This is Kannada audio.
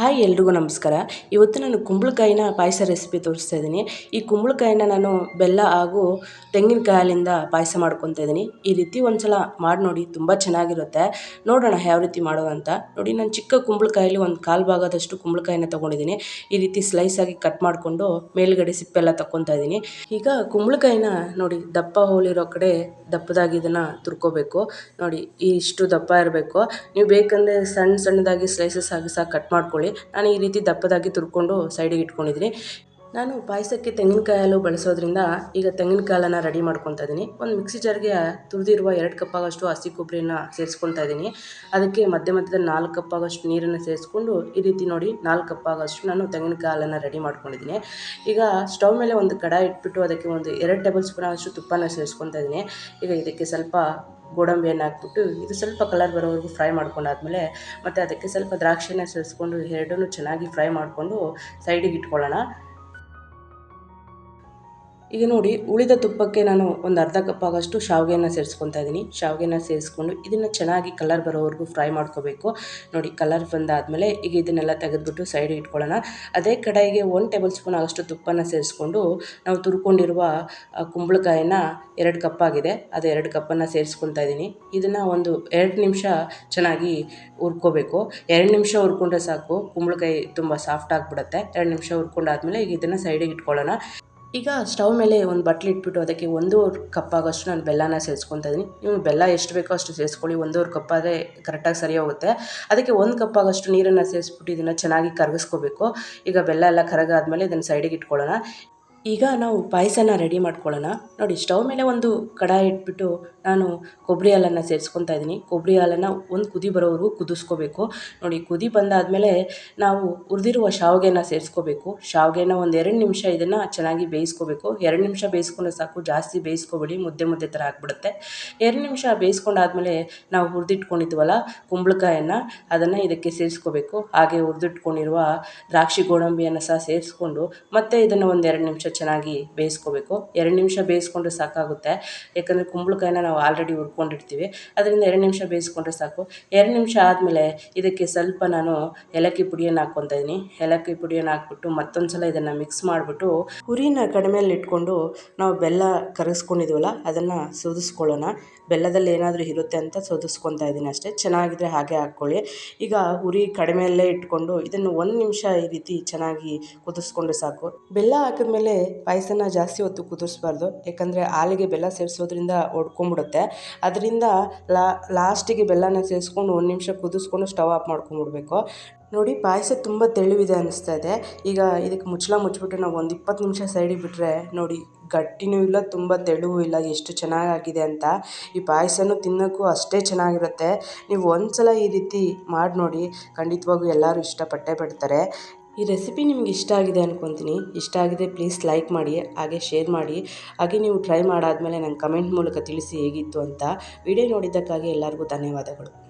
ಹಾಯ್ ಎಲ್ರಿಗೂ ನಮಸ್ಕಾರ. ಇವತ್ತು ನಾನು ಕುಂಬಳಕಾಯಿನ ಪಾಯಸ ರೆಸಿಪಿ ತೋರಿಸ್ತಾ ಇದ್ದೀನಿ. ಈ ಕುಂಬಳಕಾಯಿನ ನಾನು ಬೆಲ್ಲ ಹಾಗೂ ತೆಂಗಿನಕಾಯಿ ಪಾಯಸ ಮಾಡ್ಕೊತಾ ಇದ್ದೀನಿ. ಈ ರೀತಿ ಒಂದ್ಸಲ ಮಾಡಿ ನೋಡಿ, ತುಂಬ ಚೆನ್ನಾಗಿರುತ್ತೆ. ನೋಡೋಣ ಯಾವ ರೀತಿ ಮಾಡೋದು ಅಂತ. ನೋಡಿ, ನಾನು ಚಿಕ್ಕ ಕುಂಬಳಕಾಯಲ್ಲಿ ಒಂದು ಕಾಲು ಭಾಗದಷ್ಟು ಕುಂಬಳಕಾಯಿನ ತೊಗೊಂಡಿದ್ದೀನಿ. ಈ ರೀತಿ ಸ್ಲೈಸ್ ಆಗಿ ಕಟ್ ಮಾಡಿಕೊಂಡು ಮೇಲ್ಗಡೆ ಸಿಪ್ಪೆಲ್ಲ ತಗೊತಾ ಇದ್ದೀನಿ. ಈಗ ಕುಂಬಳಕಾಯಿನ ನೋಡಿ, ದಪ್ಪ ಹೋಲಿರೋ ಕಡೆ ದಪ್ಪದಾಗಿ ಇದನ್ನು ತುರ್ಕೋಬೇಕು. ನೋಡಿ, ಇಷ್ಟು ದಪ್ಪ ಇರಬೇಕು. ನೀವು ಬೇಕಂದರೆ ಸಣ್ಣ ಸಣ್ಣದಾಗಿ ಸ್ಲೈಸಸ್ ಆಗಿ ಸಹ ಕಟ್ ಮಾಡ್ಕೊಳ್ಳಿ. ನಾನು ಈ ರೀತಿ ದಪ್ಪದಾಗಿ ತುರ್ಕೊಂಡು ಸೈಡಿಗೆ ಇಟ್ಕೊಂಡಿದ್ದೀನಿ. ನಾನು ಪಾಯಸಕ್ಕೆ ತೆಂಗಿನಕಾಯಿ ಬಳಸೋದ್ರಿಂದ ಈಗ ತೆಂಗಿನಕಾಯಿ ಹಾಲನ್ನು ರೆಡಿ ಮಾಡ್ಕೊತಾ ಇದ್ದೀನಿ. ಒಂದು ಮಿಕ್ಸಿ ಜಾರ್ಗೆ ತುರಿದಿರುವ ಎರಡು ಕಪ್ಪಾಗಷ್ಟು ಹಸಿ ಕೊಬ್ಬರಿನ ಸೇರಿಸ್ಕೊತಾ ಇದ್ದೀನಿ. ಅದಕ್ಕೆ ಮಧ್ಯ ಮಧ್ಯದಲ್ಲಿ ನಾಲ್ಕು ಕಪ್ಪಾಗಷ್ಟು ನೀರನ್ನು ಸೇರಿಸ್ಕೊಂಡು ಈ ರೀತಿ ನೋಡಿ ನಾಲ್ಕು ಕಪ್ಪಾಗಷ್ಟು ನಾನು ತೆಂಗಿನಕಾಯಿ ರೆಡಿ ಮಾಡ್ಕೊಂಡಿದ್ದೀನಿ. ಈಗ ಸ್ಟವ್ ಮೇಲೆ ಒಂದು ಕಡಾಯಿ ಇಟ್ಬಿಟ್ಟು ಅದಕ್ಕೆ ಒಂದು ಎರಡು ಟೇಬಲ್ ಸ್ಪೂನ್ ಆದಷ್ಟು ತುಪ್ಪನ ಸೇರಿಸ್ಕೊತಾ ಇದ್ದೀನಿ. ಈಗ ಇದಕ್ಕೆ ಸ್ವಲ್ಪ ಗೋಡಂಬಿಯನ್ನು ಹಾಕ್ಬಿಟ್ಟು ಇದು ಸ್ವಲ್ಪ ಕಲರ್ ಬರೋವರೆಗೂ ಫ್ರೈ ಮಾಡ್ಕೊಂಡಾದ್ಮೇಲೆ ಮತ್ತು ಅದಕ್ಕೆ ಸ್ವಲ್ಪ ದ್ರಾಕ್ಷಿನ ಸೇರಿಸ್ಕೊಂಡು ಎರಡನ್ನೂ ಚೆನ್ನಾಗಿ ಫ್ರೈ ಮಾಡಿಕೊಂಡು ಸೈಡಿಗೆ ಇಟ್ಕೊಳ್ಳೋಣ. ಈಗ ನೋಡಿ, ಉಳಿದ ತುಪ್ಪಕ್ಕೆ ನಾನು ಒಂದು ಅರ್ಧ ಕಪ್ ಆಗೋಷ್ಟು ಶಾವಿಗೆನ ಸೇರಿಸ್ಕೊತಾ ಇದ್ದೀನಿ ಶಾವಿಗೆನ ಸೇರಿಸ್ಕೊಂಡು ಇದನ್ನು ಚೆನ್ನಾಗಿ ಕಲರ್ ಬರೋವರೆಗೂ ಫ್ರೈ ಮಾಡ್ಕೋಬೇಕು. ನೋಡಿ ಕಲರ್ ಬಂದಾದಮೇಲೆ ಈಗ ಇದನ್ನೆಲ್ಲ ತೆಗೆದುಬಿಟ್ಟು ಸೈಡ್ ಇಟ್ಕೊಳ್ಳೋಣ. ಅದೇ ಕಡಾಯಿಗೆ ಒಂದು ಟೇಬಲ್ ಸ್ಪೂನ್ ಆಗೋಷ್ಟು ತುಪ್ಪನ ಸೇರಿಸ್ಕೊಂಡು ನಾವು ತುರ್ಕೊಂಡಿರುವ ಕುಂಬಳಕಾಯಿನ ಎರಡು ಕಪ್ ಆಗಿದೆ. ಅದು ಎರಡು ಕಪ್ಪನ್ನು ಸೇರಿಸ್ಕೊತಾ ಇದ್ದೀನಿ ಇದನ್ನು ಒಂದು ಎರಡು ನಿಮಿಷ ಚೆನ್ನಾಗಿ ಹುರ್ಕೋಬೇಕು. ಎರಡು ನಿಮಿಷ ಹುರ್ಕೊಂಡ್ರೆ ಸಾಕು. ಕುಂಬಳಕಾಯಿ ತುಂಬ ಸಾಫ್ಟ್ ಆಗಿಬಿಡುತ್ತೆ. ಎರಡು ನಿಮಿಷ ಹುರ್ಕೊಂಡಾದ್ಮೇಲೆ ಈಗ ಇದನ್ನು ಸೈಡಿಗೆ ಇಟ್ಕೊಳ್ಳೋಣ. ಈಗ ಸ್ಟವ್ ಮೇಲೆ ಒಂದು ಬಟ್ಲು ಇಟ್ಬಿಟ್ಟು ಅದಕ್ಕೆ ಒಂದೂವರೆ ಕಪ್ ಆಗೋಷ್ಟು ನಾನು ಬೆಲ್ಲನ ಸೇರಿಸ್ಕೊತಾ ಇದ್ದೀನಿ. ನೀವು ಬೆಲ್ಲ ಎಷ್ಟು ಬೇಕೋ ಅಷ್ಟು ಸೇರಿಸ್ಕೊಳ್ಳಿ. ಒಂದೂವರೆ ಕಪ್ ಆದರೆ ಕರೆಕ್ಟಾಗಿ ಸರಿ ಹೋಗುತ್ತೆ. ಅದಕ್ಕೆ ಒಂದು ಕಪ್ ಆಗೋಷ್ಟು ನೀರನ್ನು ಸೇರಿಸ್ಬಿಟ್ಟು ಇದನ್ನು ಚೆನ್ನಾಗಿ ಕರಗಿಸ್ಕೋಬೇಕು. ಈಗ ಬೆಲ್ಲ ಎಲ್ಲ ಕರಗಾದ್ಮೇಲೆ ಇದನ್ನು ಸೈಡಿಗೆ ಇಟ್ಕೊಳ್ಳೋಣ. ಈಗ ನಾವು ಪಾಯಸನ ರೆಡಿ ಮಾಡ್ಕೊಳ್ಳೋಣ. ನೋಡಿ, ಸ್ಟವ್ ಮೇಲೆ ಒಂದು ಕಡಾಯಿ ಇಟ್ಬಿಟ್ಟು ನಾನು ಕೊಬ್ಬರಿ ಹಾಲನ್ನು ಸೇರಿಸ್ಕೊತಾ ಇದ್ದೀನಿ. ಕೊಬ್ಬರಿ ಹಾಲನ್ನು ಒಂದು ಕುದಿ ಬರೋವರೆಗೂ ಕುದಿಸ್ಕೋಬೇಕು. ನೋಡಿ, ಕುದಿ ಬಂದಾದಮೇಲೆ ನಾವು ಹುರಿದಿರುವ ಶಾವಿಗೆನ ಸೇರಿಸ್ಕೋಬೇಕು. ಶಾವಿಗೆನ ಒಂದು ಎರಡು ನಿಮಿಷ ಇದನ್ನು ಚೆನ್ನಾಗಿ ಬೇಯಿಸ್ಕೋಬೇಕು. ಎರಡು ನಿಮಿಷ ಬೇಯಿಸ್ಕೊಂಡ್ರೆ ಸಾಕು, ಜಾಸ್ತಿ ಬೇಯಿಸ್ಕೋಬೇಡಿ, ಮುದ್ದೆ ಮುದ್ದೆ ಥರ ಆಗಿಬಿಡುತ್ತೆ. ಎರಡು ನಿಮಿಷ ಬೇಯಿಸ್ಕೊಂಡಾದ್ಮೇಲೆ ನಾವು ಹುರಿದಿಟ್ಕೊಂಡಿದ್ವಲ್ಲ ಕುಂಬಳಕಾಯನ್ನು, ಅದನ್ನು ಇದಕ್ಕೆ ಸೇರಿಸ್ಕೋಬೇಕು. ಹಾಗೆ ಹುರಿದಿಟ್ಕೊಂಡಿರುವ ದ್ರಾಕ್ಷಿ ಗೋಡಂಬಿಯನ್ನು ಸಹ ಸೇರಿಸ್ಕೊಂಡು ಮತ್ತೆ ಇದನ್ನು ಒಂದು ಎರಡು ನಿಮಿಷ ಚೆನ್ನಾಗಿ ಬೇಯಿಸ್ಕೋಬೇಕು. ಎರಡು ನಿಮಿಷ ಬೇಯಿಸ್ಕೊಂಡ್ರೆ ಸಾಕಾಗುತ್ತೆ. ಯಾಕಂದರೆ ಕುಂಬಳಕಾಯಿನ ನಾವು ಆಲ್ರೆಡಿ ಹುರ್ಕೊಂಡಿರ್ತೀವಿ. ಅದರಿಂದ ಎರಡು ನಿಮಿಷ ಬೇಯಿಸ್ಕೊಂಡ್ರೆ ಸಾಕು. ಎರಡು ನಿಮಿಷ ಆದಮೇಲೆ ಇದಕ್ಕೆ ಸ್ವಲ್ಪ ನಾನು ಏಲಕ್ಕಿ ಪುಡಿಯನ್ನು ಹಾಕ್ಕೊತಾ ಇದ್ದೀನಿ ಏಲಕ್ಕಿ ಪುಡಿಯನ್ನು ಹಾಕ್ಬಿಟ್ಟು ಮತ್ತೊಂದು ಸಲ ಇದನ್ನು ಮಿಕ್ಸ್ ಮಾಡಿಬಿಟ್ಟು ಹುರಿನ ಕಡಿಮೆಯಲ್ಲಿ ಇಟ್ಕೊಂಡು ನಾವು ಬೆಲ್ಲ ಕರಗಿಸ್ಕೊಂಡಿದ್ದೀವಲ್ಲ ಅದನ್ನು ಸೋದಿಸ್ಕೊಳ್ಳೋಣ ಬೆಲ್ಲದಲ್ಲಿ ಏನಾದರೂ ಇರುತ್ತೆ ಅಂತ ಸೋದಿಸ್ಕೊತಾ ಇದ್ದೀನಿ ಅಷ್ಟೇ. ಚೆನ್ನಾಗಿದ್ರೆ ಹಾಗೆ ಹಾಕ್ಕೊಳ್ಳಿ. ಈಗ ಹುರಿ ಕಡಿಮೆಯಲ್ಲೇ ಇಟ್ಕೊಂಡು ಇದನ್ನು ಒಂದು ನಿಮಿಷ ಈ ರೀತಿ ಚೆನ್ನಾಗಿ ಕುದಿಸ್ಕೊಂಡ್ರೆ ಸಾಕು. ಬೆಲ್ಲ ಹಾಕಿದ್ಮೇಲೆ ಪಾಯಸನ ಜಾಸ್ತಿ ಹೊತ್ತು ಕುದಿಸ್ಬಾರ್ದು ಯಾಕಂದರೆ ಹಾಲಿಗೆ ಬೆಲ್ಲ ಸೇರಿಸೋದ್ರಿಂದ ಒಡ್ಕೊಂಬಿಡುತ್ತೆ. ಅದರಿಂದ ಲಾಸ್ಟಿಗೆ ಬೆಲ್ಲನ ಸೇರಿಸ್ಕೊಂಡು ಒಂದು ನಿಮಿಷ ಕುದಿಸ್ಕೊಂಡು ಸ್ಟವ್ ಆಫ್ ಮಾಡ್ಕೊಂಬಿಡ್ಬೇಕು. ನೋಡಿ ಪಾಯಸ ತುಂಬ ತೆಳುವಿದೆ ಅನ್ನಿಸ್ತಾ ಇದೆ. ಈಗ ಇದಕ್ಕೆ ಮುಚ್ಚಳ ಮುಚ್ಚಿಬಿಟ್ಟು ನಾವು ಒಂದು ಇಪ್ಪತ್ತು ನಿಮಿಷ ಸೈಡಿಗೆ ಬಿಟ್ಟರೆ ನೋಡಿ ಗಟ್ಟಿನೂ ಇಲ್ಲ, ತುಂಬ ತೆಳುವೂ ಇಲ್ಲ, ಎಷ್ಟು ಚೆನ್ನಾಗಾಗಿದೆ ಅಂತ. ಈ ಪಾಯಸನೂ ತಿನ್ನೋಕ್ಕೂ ಅಷ್ಟೇ ಚೆನ್ನಾಗಿರುತ್ತೆ. ನೀವು ಒಂದು ಸಲ ಈ ರೀತಿ ಮಾಡಿ ನೋಡಿ ಖಂಡಿತವಾಗೂ ಎಲ್ಲರೂ ಇಷ್ಟಪಟ್ಟೇ ಪಡ್ತಾರೆ ಈ ರೆಸಿಪಿ ನಿಮ್ಗೆ ಇಷ್ಟ ಆಗಿದೆ ಅನ್ಕೊತೀನಿ. ಇಷ್ಟ ಆಗಿದೆ ಪ್ಲೀಸ್ ಲೈಕ್ ಮಾಡಿ, ಹಾಗೆ ಶೇರ್ ಮಾಡಿ. ಹಾಗೆ ನೀವು ಟ್ರೈ ಮಾಡಾದಮೇಲೆ ನಂಗೆ ಕಮೆಂಟ್ ಮೂಲಕ ತಿಳಿಸಿ ಹೇಗಿತ್ತು ಅಂತ. ವಿಡಿಯೋ ನೋಡಿದ್ದಕ್ಕಾಗಿ ಎಲ್ಲರಿಗೂ ಧನ್ಯವಾದಗಳು.